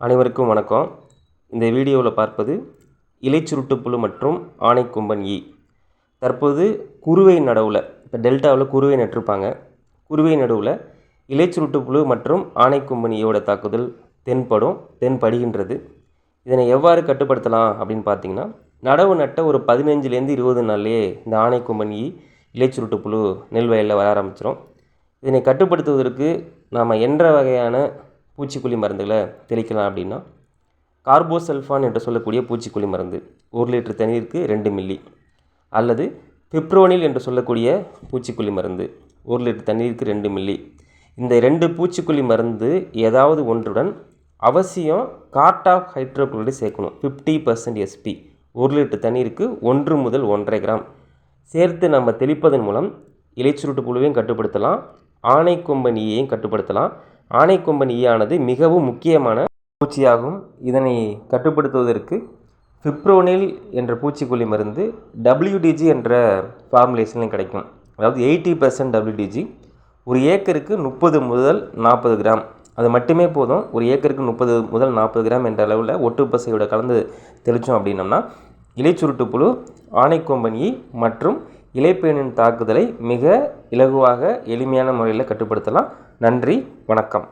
அனைவருக்கும் வணக்கம். இந்த வீடியோவில் பார்ப்பது இலைச்சுருட்டுப்புழு மற்றும் ஆனைக்கொம்பன் ஈ. தற்போது குருவை நடவில் இப்போ டெல்டாவில் குருவை நட்டிருப்பாங்க. குருவை நடுவில் இலைச்சுருட்டுப்புழு மற்றும் ஆனைக்கொம்பன் ஈயோட தாக்குதல் தென்படும் தென்படுகின்றது. இதனை எவ்வாறு கட்டுப்படுத்தலாம் அப்படின்னு பார்த்தீங்கன்னா நடவு நட்ட ஒரு பதினஞ்சுலேருந்து இருபது நாள்லேயே இந்த ஆனைக்கும்பன் ஈ இலைச்சுருட்டுப்புழு நெல் வயலில் வர ஆரம்பிச்சிடும் இதனை கட்டுப்படுத்துவதற்கு நாம் என்ற வகையான பூச்சிக்கொல்லி மருந்துகளை தெளிக்கலாம் அப்படின்னா கார்போசல்ஃபான் என்று சொல்லக்கூடிய பூச்சிக்கொல்லி மருந்து ஒரு லிட்டர் தண்ணீருக்கு ரெண்டு மில்லி அல்லது பிப்ரோனில் என்று சொல்லக்கூடிய பூச்சிக்கொல்லி மருந்து ஒரு லிட்டர் தண்ணீருக்கு ரெண்டு மில்லி. இந்த ரெண்டு பூச்சிக்கொல்லி மருந்து ஏதாவது ஒன்றுடன் அவசியம் கார்ட் ஆஃப் ஹைட்ரோக்ளோரைடு சேர்க்கணும் ஃபிஃப்டி பர்சன்ட் எஸ்பி ஒரு லிட்டர் தண்ணீருக்கு ஒன்று முதல் ஒன்றரை கிராம். சேர்த்து நம்ம தெளிப்பதன் மூலம் இலைச்சுருட்டு புழுவையும் கட்டுப்படுத்தலாம். ஆணை கொம்பனியையும் கட்டுப்படுத்தலாம். ஆனைக்கொம்பன் ஈயானது மிகவும் முக்கியமான பூச்சியாகும். இதனை கட்டுப்படுத்துவதற்கு ஃபிப்ரோனில் என்ற பூச்சிக்கொல்லி மருந்து டபிள்யூடிஜி என்ற ஃபார்முலேஷன்லையும் கிடைக்கும். அதாவது எயிட்டி பர்சன்ட் டபிள்யூடிஜி ஒரு ஏக்கருக்கு முப்பது முதல் நாற்பது கிராம். அது மட்டுமே போதும். ஒரு ஏக்கருக்கு முப்பது முதல் நாற்பது கிராம் என்ற அளவில் ஒட்டு பசையோட கலந்து தெளித்தோம் அப்படின்னம்னா இலைச்சுருட்டு புழு ஆணைக்கொம்பனி மற்றும் இலைப்பேனின் தாக்குதலை மிக இலகுவாக எளிமையான முறையில் கட்டுப்படுத்தலாம். நன்றி வணக்கம்.